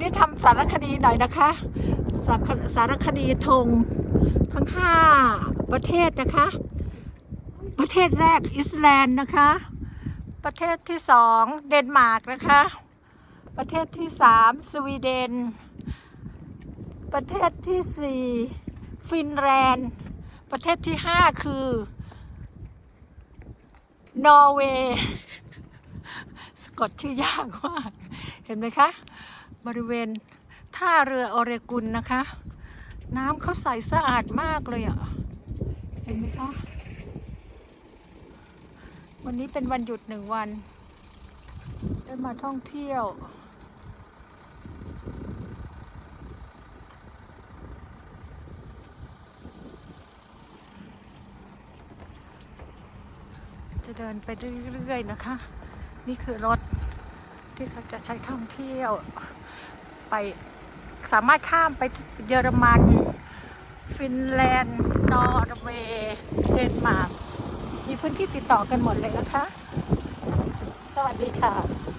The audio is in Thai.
นี้ทำสารคดีหน่อยนะคะสารสารคดีธงทั้งห้าประเทศนะคะ ประเทศแรกอิสแลนด์นะคะ ประเทศที่สองเดนมาร์กนะคะ ประเทศที่สามสวีเดน ประเทศที่สี่ฟินแลนด์ ประเทศที่ห้าคือนอร์เวย์สะกดชื่อยากมาก เห็นไหมคะ บริเวณท่าเรือออเรกุนนะคะ น้ำเขาใสสะอาดมากเลยอะ เห็นไหมคะ วันนี้เป็นวันหยุดหนึ่งวัน ได้มาท่องเที่ยวจะเดินไปเรื่อยๆนะคะ นี่คือรถ ที่เขาจะใช้ท่องเที่ยว ไปสามารถข้ามไปเยอรมัน ฟินแลนด์ นอร์เวย์เดนมาร์กมีพื้นที่ติดต่อกันหมดเลยนะคะ สวัสดีค่ะ